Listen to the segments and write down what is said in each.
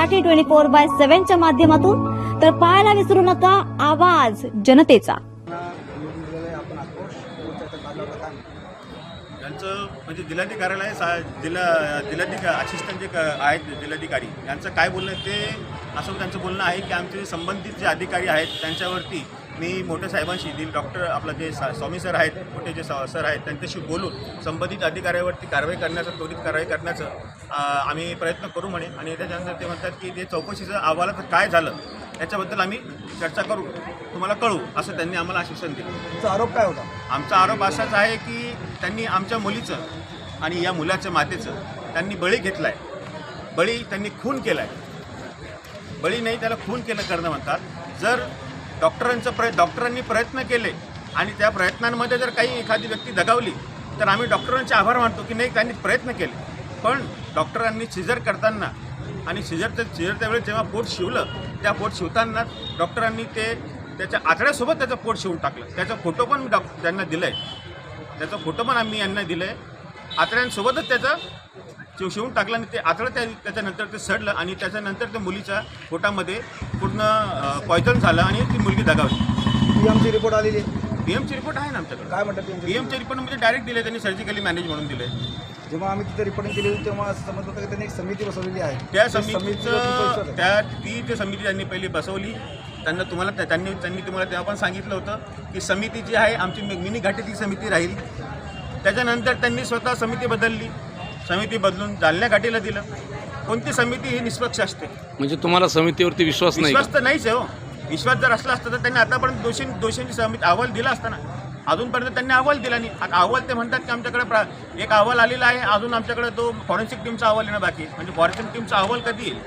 Marathi twenty four by सेव्हनच्या माध्यमातून तर पाहायला विसरू नका आवाज जनतेचा. यांचं म्हणजे जिल्हाधिकाऱ्याला आहे सा जिल्हा जिल्हाधिकारी असिस्टंट जे क- आहेत जिल्हाधिकारी यांचं काय बोलणं ते असं त्यांचं बोलणं आहे की आमचे संबंधित जे अधिकारी आहेत त्यांच्यावरती मी मोठ्या साहेबांशी दिल डॉक्टर आपलं जे सा स्वामी सर आहेत मोठे जे स- सर आहेत त्यांच्याशी बोलून संबंधित अधिकाऱ्यावरती कारवाई करण्याचं त्वरित कारवाई करण्याचं आम्ही प्रयत्न करू म्हणे. आणि त्याच्यानंतर ते म्हणतात की जे चौकशीचं अहवालात काय झालं त्याच्याबद्दल आम्ही चर्चा करू. तुम्हाला कळू असं त्यांनी आम्हाला आश्वासन दिलं. तुमचा आरोप काय होता? आमचा आरोप असाच आहे की त्यांनी आमच्या मुलीचं आणि या मुलाच्या मातेचं त्यांनी बळी घेतला आहे बळी त्यांनी खून केला आहे बळी नाही त्याला खून केलं करणं म्हणतात. जर डॉक्टरांचं प्रय डॉक्टरांनी प्रयत्न केले आणि त्या प्रयत्नांमध्ये जर काही एखादी व्यक्ती दगावली तर आम्ही डॉक्टरांचे आभार मानतो की नाही त्यांनी प्रयत्न केले. पण डॉक्टरांनी सिजर करताना आणि सिजरचं सिजर त्यावेळेस जेव्हा पोट शिवलं त्या पोट शिवताना डॉक्टरांनी ते त्याच्या आतड्यासोबत त्याचं पोट शिवून टाकलं. त्याचा फोटो पण मी त्यांना दिलं आहे त्याचा फोटो पण आम्ही यांना दिलं आहे आतड्यांसोबतच त्याचं शिव शिवून टाकलं आणि ते आतडं त्या त्याच्यानंतर ते सडलं आणि त्याच्यानंतर त्या मुलीच्या पोटामध्ये पूर्ण पॉयझन झालं आणि ती मुलगी दगावली. पीएमची रिपोर्ट आलेली आहे. पी एमची रिपोर्ट आहे ना आमच्याकडे. काय म्हणतात पीएमची एमचे रिपोर्ट म्हणजे डायरेक्ट दिले त्यांनी सर्जिकली मॅनेज म्हणून दिले जेव्हा आम्ही तिथे रिपोर्टिंग केली होती तेव्हा असं समजलं होतं की त्यांनी एक समिती बसवलेली आहे. त्या समितीचा तुमचा समितीचं विश्वास आहे? त्या ती जी समिती त्यांनी पहिली बसवली त्यांना तुम्हाला त्या- त्यांनी त्यांनी तुम्हाला तेव्हा पण सांगितलं होतं की समिती जी आहे आमची मिनी घाटीची समिती राहील. त्याच्यानंतर त्यांनी स्वतः समिती बदलली. समिती बदलून जालन्या घाटीला दिलं. कोणती समिती ही निष्पक्ष असते? म्हणजे तुम्हाला समितीवरती विश्वास नाही का? विश्वास तर नाहीच आहे हो. विश्वास जर असला असता तर त्यांनी आतापर्यंत दोषी दोषींची समिती अहवाल दिला असता ना. अजूनपर्यंत त्यांनी अहवाल दिला नाही. आता अहवाल ते म्हणतात की आमच्याकडे प्रा एक अहवाल आलेला आहे. अजून आमच्याकडे तो फॉरेन्सिक टीमचा अहवाल येणं बाकी आहे. म्हणजे फॉरेन्सिक टीमचा अहवाल कधी येईल?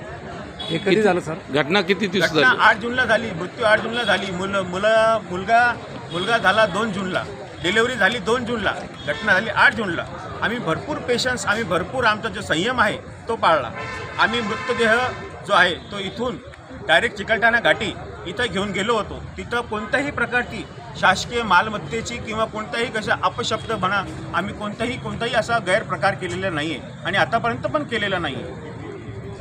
हे कधी झालं सर? घटना किती दिवस घटना झाली? आठ जूनला झाली. मृत्यू आठ जूनला झाली. मुलं मुलं मुलगा मुलगा झाला दोन जूनला. डिलेवरी झाली दोन जूनला. घटना झाली आठ जूनला. आम्ही भरपूर पेशन्स आम्ही भरपूर आमचा जो संयम आहे तो पाळला. आम्ही मृतदेह जो आहे तो इथून डायरेक्ट चिकलठाणा घाटी इथं घेऊन गेलो होतो. तिथं कोणत्याही प्रकारची शासकीय मालमत्तेची किंवा कोणत्याही कशा अपशब्द म्हणा आम्ही कोणताही कोणताही असा गैरप्रकार केलेला नाही आहे आणि आतापर्यंत पण केलेला नाही आहे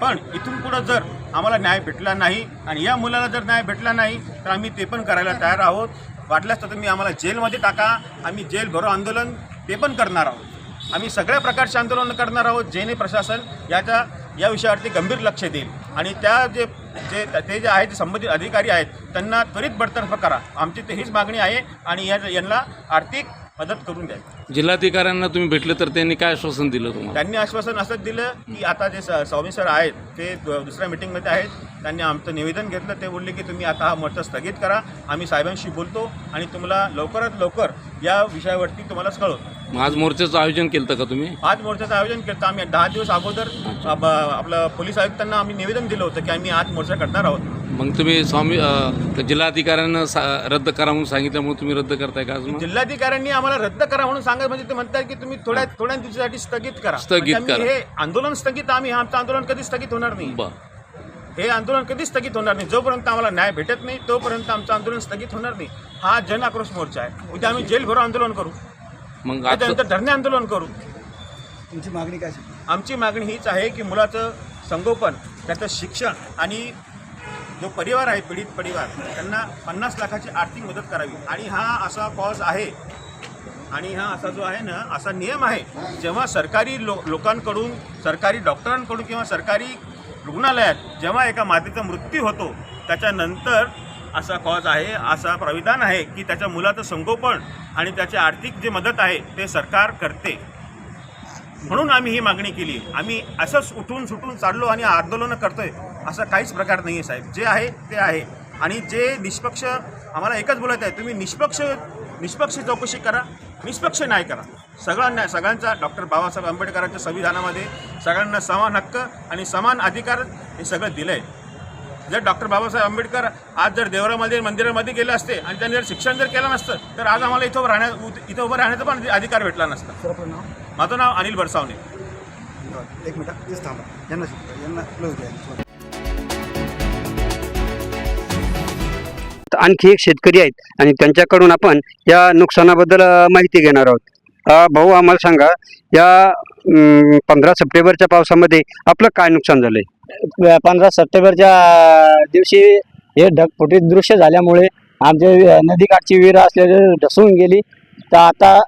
पण इथून पुढं जर आम्हाला न्याय भेटला नाही आणि या मुलाला जर न्याय भेटला नाही तर आम्ही ते पण करायला तयार आहोत. वाटल्यास तर तुम्ही आम्हाला जेलमध्ये टाका. आम्ही जेल भरो आंदोलन ते पण करणार आहोत. आम्ही सगळ्या प्रकारचे आंदोलन करणार आहोत जेणे प्रशासन याच्या या विषयावरती गंभीर लक्ष देईल. आणि त्या जे जे ते जे आहेत ते संबंधित अधिकारी आहेत त्यांना त्वरित बडतर्फ करा. आमची तर हीच मागणी आहे आणि या यांना आर्थिक मदत करून द्या जिल्हाधिकाऱ्यांना तुम्ही भेटले तर त्यांनी काय आश्वासन दिलं तुम्हाला? त्यांनी आश्वासन असं दिलं की आता जे स- स्वामी सर आहेत ते द- दुसऱ्या मिटिंगमध्ये आहेत. त्यांनी आमचं निवेदन घेतलं. ते बोलले की तुम्ही आता हा मोर्चा स्थगित करा. आम्ही साहेबांशी बोलतो आणि तुम्हाला लवकरात लवकर या विषयावरती तुम्हाला कळवतो. मग आज मोर्चाचं आयोजन केलं का तुम्ही? आज मोर्चाचं आयोजन केलं आम्ही दहा दिवस अगोदर आपलं पोलीस आयुक्तांना आम्ही निवेदन दिलं होतं की आम्ही आज मोर्चा करणार आहोत. मग तुम्ही स्वामी अं, जिल्हाधिकाऱ्यांना सा रद्द करा म्हणून सांगितल्यामुळे तुम्ही रद्द करताय का आज मग? जिल्हाधिकाऱ्यांनी आम्हाला रद्द करा म्हणून सांगत म्हणजे ते म्हणतात की तुम्ही थोड्या थोड्या दिवसासाठी स्थगित करा. स्थगित म्हणजे आम्ही करा. हे आंदोलन स्थगित आम्ही हे आमचं आंदोलन कधी स्थगित होणार नाही. बर. हे आंदोलन कधीच स्थगित होणार नाही. जोपर्यंत आम्हाला न्याय भेटत नाही तोपर्यंत आमचं आंदोलन स्थगित होणार नाही. हा जन आक्रोश मोर्चा आहे. उद्या आम्ही जेल भरो आंदोलन करू. मग आज त्याच्यानंतर धरणे आंदोलन करू तुमची मागणी काय असेल? आमची मागणी हीच आहे की मुलाचं संगोपन त्याचं शिक्षण आणि जो परिवार आहे पीडित परिवार त्यांना पन्नास लाखाची आर्थिक मदत करावी आणि हा असा कॉज आहे आणि हा असा जो आहे ना असा नियम आहे जेव्हा सरकारी लो लोकांकडून सरकारी डॉक्टरांकडून किंवा सरकारी रुग्णालयात जेव्हा एका मातेचा मृत्यू होतो त्याच्यानंतर असा कॉज आहे असा प्राविधान आहे की त्याच्या मुलाचं संगोपन आणि त्याची आर्थिक जे मदत आहे ते सरकार करते. म्हणून आम्ही ही मागणी केली. आम्ही असंच उठून सुटून चाललो आणि आंदोलनं करतोय असा काहीच प्रकार नाही आहे साहेब. जे आहे ते आहे. आणि जे निष्पक्ष आम्हाला एकच बोलायचं आहे तुम्ही निष्पक्ष निष्पक्ष चौकशी करा निष्पक्ष न्याय करा. सगळ्यांना सगळ्यांचा डॉक्टर बाबासाहेब आंबेडकरांच्या संविधानामध्ये सगळ्यांना समान हक्क आणि समान अधिकार हे सगळं दिलं आहे जर डॉक्टर बाबासाहेब आंबेडकर आज जर देवरामध्ये मंदिरामध्ये गेले असते आणि त्यांनी जर शिक्षण जर केलं नसतं तर आज आम्हाला इथं राहण्या इथं उभं राहण्याचा पण अधिकार भेटला नसता. माझं नाव अनिल धन्यवाद. एक मिनिट तेच थांबा. यांना शिकवा. यांना क्लोज द्या तर आणखी एक शेतकरी आहेत आणि त्यांच्याकडून आपण या नुकसानाबद्दल माहिती घेणार आहोत. भाऊ आम्हाला सांगा या पंधरा सप्टेंबरच्या पावसामध्ये आपलं काय नुकसान झालंय? पंधरा सप्टेंबरच्या दिवशी हे ढगफुटीत दृश्य झाल्यामुळे आमचे नदीकाठची विहीर असलेले ढसून गेली. तर आता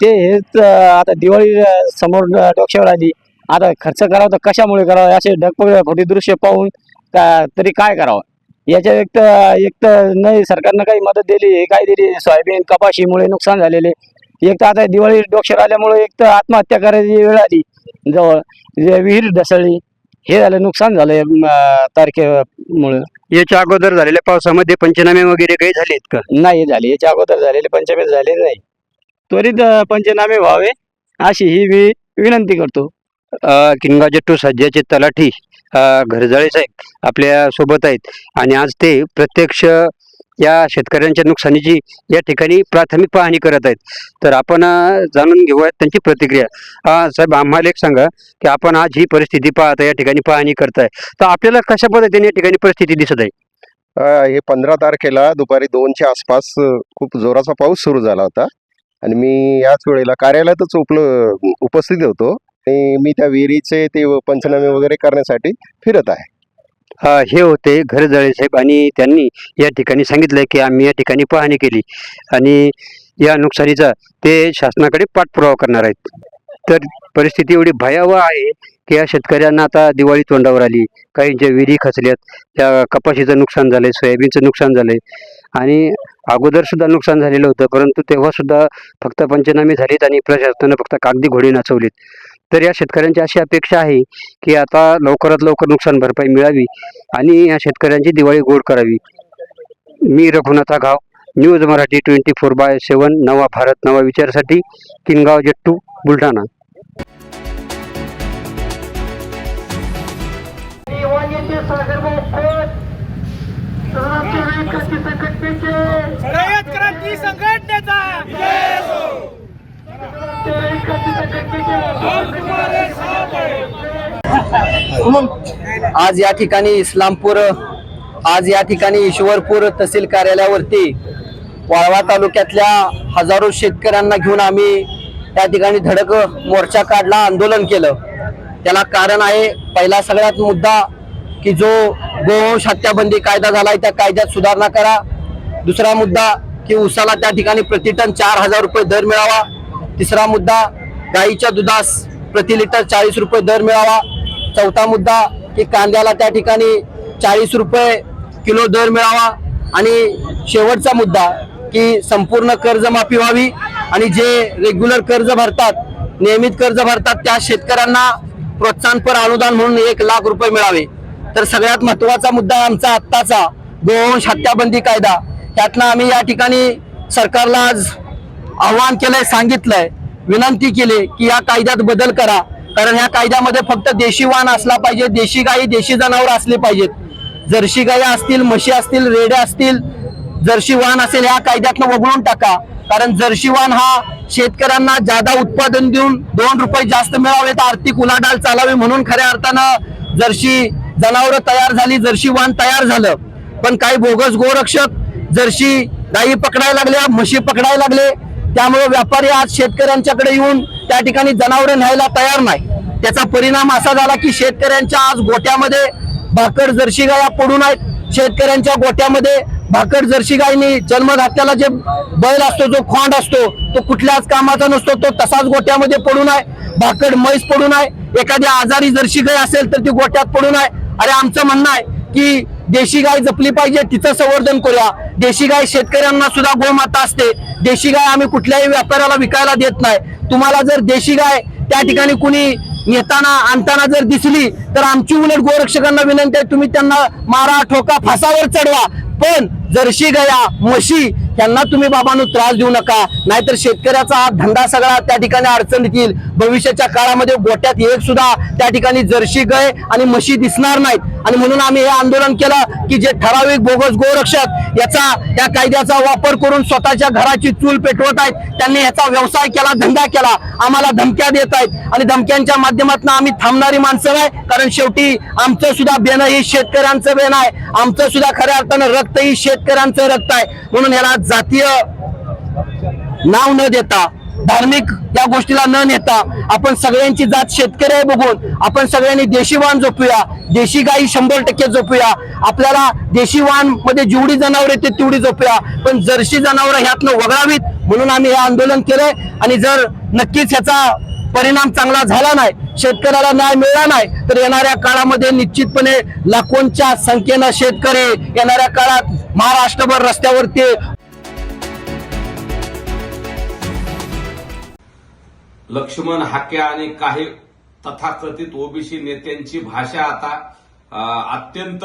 ते हेच आता दिवाळी समोर डोक्यावर आली. आता खर्च करावा तर कशामुळे करावा? असे ढगफुटी दृश्य पाहून का तरी काय करावं? याच्या एक तर एक तर नाही सरकारनं काही मदत दिली हे काय दिली? सोयाबीन कपाशीमुळे नुकसान झालेले. एक तर आता दिवाळी डोक्षर आल्यामुळे एक तर आत्महत्या करायची वेळ आली. जवळ जे विहीर ढसळली. हे झालं नुकसान झालं तारखेमुळे. याच्या अगोदर झालेल्या पावसामध्ये पंचनामे वगैरे काही झालेत का? नाही झाले. याच्या अगोदर झालेले पंचमेत झाले नाही. त्वरित अं, पंचनामे व्हावे अशी ही मी विनंती करतो. अ, किनगाव जट्टू सध्याचे तलाठी अ, घरजाळे साहेब आपल्यासोबत आहेत. आणि आज ते प्रत्यक्ष या शेतकऱ्यांच्या नुकसानीची या ठिकाणी प्राथमिक पाहणी करत आहेत. तर आपण जाणून घेऊयात त्यांची प्रतिक्रिया. हा साहेब आम्हाला एक सांगा की आपण आज ही परिस्थिती पाहता या ठिकाणी पाहणी करताय. तर आपल्याला कशा पद्धतीने या ठिकाणी परिस्थिती दिसत आहे? हे पंधरा तारखेला दुपारी दोनच्या आसपास खूप जोराचा पाऊस सुरू झाला होता. आणि मी याच वेळेला कार्यालयातच उपल उपस्थित होतो. आणि मी त्या विहिरीचे ते पंचनामे वगैरे करण्यासाठी फिरत आहे. हे होते घरजळे साहेब आणि त्यांनी या ठिकाणी सांगितलं की आम्ही या ठिकाणी पाहणी केली. आणि या नुकसानीचा ते शासनाकडे पाठपुरावा करणार आहेत. तर परिस्थिती एवढी भयावह आहे की या शेतकऱ्यांना आता दिवाळी तोंडावर आली. काहींच्या विहिरी खचल्यात. त्या कपाशीचं नुकसान झालंय सोयाबीनचं नुकसान झालंय. आणि अगोदर सुद्धा नुकसान झालेलं होतं परंतु तेव्हा सुद्धा फक्त पंचनामे झालेत आणि प्रशासनानं फक्त कागदी घोडे नाचवलेत. तर या शेतकऱ्यांची अशी अपेक्षा आहे की आता लवकरात लवकर नुकसान भरपाई मिळावी आणि या शेतकऱ्यांची दिवाळी गोड करावी. मी रघुनाथा गाव news Marathi twenty four by seven नवा भारत नवा विचारासाठी किनगाव जट्टू बुलढाणा. संघटनेचा! आज या ठिकाणी इस्लामपूर आज या ठिकाणी ईश्वरपूर तहसील कार्यालयावरती वाळवा तालुक्यातल्या हजारो शेतकऱ्यांना घेऊन आम्ही त्या ठिकाणी धडक मोर्चा काढला आंदोलन केलं. त्याला कारण आहे पहिला सगळ्यात मुद्दा की जो गोवंश हत्याबंदी कायदा झालाय त्या कायद्यात सुधारणा करा. दुसरा मुद्दा की उसाला त्या ठिकाणी प्रतिटन चार हजार रुपये दर मिळावा. तिसरा मुद्दा गाईच्या दुधास प्रति लिटर चाळीस रुपये दर मिळावा. चौथा मुद्दा की कांद्याला त्या ठिकाणी चाळीस रुपये किलो दर मिळावा. आणि शेवटचा मुद्दा की संपूर्ण कर्जमाफी व्हावी. आणि जे रेग्युलर कर्ज भरतात नियमित कर्ज भरतात त्या शेतकऱ्यांना प्रोत्साहनपर अनुदान म्हणून एक लाख रुपये मिळावे. तर सगळ्यात महत्त्वाचा मुद्दा आमचा आत्ताचा गोवंश हत्याबंदी कायदा. त्यातनं आम्ही या ठिकाणी सरकारला आज आव्हान केलंय सांगितलंय. विनंती केली की या कायद्यात बदल करा. कारण या कायद्यामध्ये फक्त देशी वाहन असला पाहिजे देशी गाई देशी जनावर असले पाहिजेत. जर्शी गाई असतील म्हशी असतील रेड्या असतील जर्शी वाहन असेल या कायद्यातनं वगळून टाका. कारण जर्शी वाहन हा शेतकऱ्यांना जादा उत्पादन देऊन दोन रुपये जास्त मिळावेत आर्थिक उलाढाल चालावी म्हणून खऱ्या अर्थानं जर्शी जनावरं तयार झाली जर्शी वाहन तयार झालं. पण काही बोगस गोरक्षक जर्शी गायी पकडायला लागल्या म्हशी पकडायला लागले त्यामुळे व्यापारी आज शेतकऱ्यांच्याकडे येऊन त्या ठिकाणी जनावरे न्यायला तयार नाही. त्याचा परिणाम असा झाला की शेतकऱ्यांच्या आज गोट्यामध्ये भाकड जर्शी गाया पडून आहेत. शेतकऱ्यांच्या गोट्यामध्ये भाकड जर्शी गायनी जन्म जे बैल असतो जो खोंड असतो तो कुठल्याच कामाचा नसतो तो तसाच गोट्यामध्ये पडून आहे. भाकड म्हैस पडून आहे. एखादी आजारी जर्शी गाय असेल तर ती गोट्यात पडून आहे. अरे आमचं म्हणणं आहे की देशी गाय जपली पाहिजे तिचं संवर्धन करूया. देशी गाय शेतकऱ्यांना सुद्धा गोमाता असते. देशी गाय आम्ही कुठल्याही व्यापाऱ्याला विकायला देत नाही. तुम्हाला जर देशी गाय त्या ठिकाणी कुणी नेताना आणताना जर दिसली तर आमची उलट गोरक्षकांना विनंती आहे तुम्ही त्यांना मारा ठोका फासावर चढवा. पण जर्शी गया म्हशी त्यांना तुम्ही बाबांनो त्रास देऊ नका. नाहीतर शेतकऱ्याचा हा धंदा सगळा त्या ठिकाणी अडचणीत येईल भविष्याच्या काळामध्ये गोट्यात एक सुद्धा त्या ठिकाणी जर्शी गाय आणि म्हशी दिसणार नाहीत. आणि म्हणून आम्ही हे आंदोलन केलं की जे ठराविक बोगस गोरक्षक याचा या कायद्याचा वापर करून स्वतःच्या घराची चूल पेटवत आहेत. त्यांनी याचा व्यवसाय केला धंदा केला. आम्हाला धमक्या देत आहेत. आणि धमक्यांच्या माध्यमातून आम्ही थांबणारी माणसं नाही. कारण शेवटी आमचं सुद्धा बेन ही शेतकऱ्यांचं बेन आहे. आमचं सुद्धा खऱ्या अर्थानं रक्त ही शेतकऱ्यांचं रक्त आहे. म्हणून याला जातीय नाव न देता धार्मिक या गोष्टीला न नेता आपण सगळ्यांची जात शेतकरी आहे बघून आपण सगळ्यांनी देशी वाण जोपूया देशी गाई शंभर टक्के जोपूया आपल्याला देशी वाणमध्ये जेवढी जनावर येते तेवढी जोपूया पण जर्शी जनावर ह्यातनं वगळावीत म्हणून आम्ही हे आंदोलन केलंय आणि जर नक्कीच ह्याचा परिणाम चांगला झाला नाही शेतकऱ्याला न्याय मिळाला नाही तर येणाऱ्या काळामध्ये निश्चितपणे लाखोंच्या संख्येनं शेतकरी येणाऱ्या काळात महाराष्ट्रभर रस्त्यावरती लक्ष्मण हाके आणि काही तथाकथित ओबीसी नेत्यांची भाषा आता अत्यंत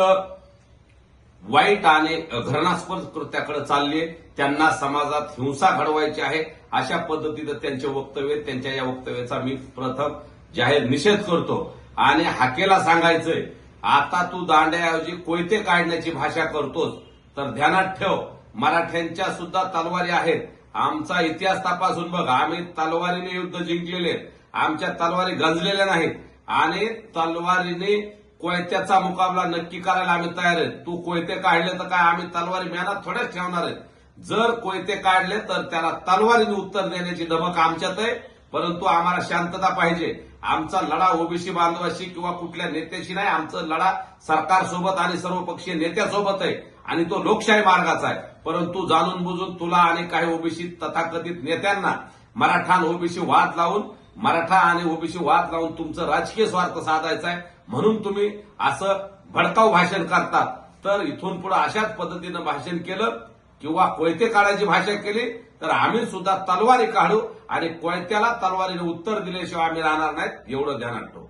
वाईट आणि घृणास्पद कृत्याकडे चालली आहे. त्यांना समाजात हिंसा घडवायची आहे. अशा पद्धतीनं त्यांचे वक्तव्य त्यांच्या या वक्तव्याचा मी प्रथम जाहीर निषेध करतो. आणि हाकेला सांगायचंय आता तू दांड्याऐवजी कोयते काढण्याची भाषा करतोस तर ध्यानात ठेव. मराठ्यांच्या सुद्धा तलवारी आहेत. आमचा इतिहास तपासून बघा. आम्ही तलवारीने युद्ध जिंकलेले आहेत. आमच्या तलवारी गंजलेल्या नाहीत. आणि तलवारीने कोयत्याचा मुकाबला नक्की करायला आम्ही तयार आहेत. तू कोयते काढले तर काय? आम्ही तलवारी मेहनत थोड्याच ठेवणार आहे जर कोयते काढले तर त्याला तलवारीने उत्तर देण्याची धमक आमच्यात आहे. परंतु आम्हाला शांतता पाहिजे. आमचा लढा ओबीसी बांधवाशी किंवा कुठल्या नेत्याशी नाही. आमचा लढा सरकारसोबत आणि सर्वपक्षीय नेत्यासोबत आहे. आणि तो लोकशाही मार्गाचा आहे. परंतु जाणून बुजून तुला आणि काही ओबीसी तथाकथित नेत्यांना मराठा आणि ओबीसी वाद लावून मराठा आणि ओबीसी वाद लावून तुमचं राजकीय स्वार्थ साधायचा आहे म्हणून तुम्ही असं भडकाव भाषण करतात. तर इथून पुढे अशाच पद्धतीनं भाषण केलं किंवा कोयते काढायची भाषा केली तर आम्ही सुद्धा तलवारी काढू आणि कोयत्याला तलवारीने उत्तर दिल्याशिवाय आम्ही राहणार नाहीत एवढं ध्यानात ठेवू.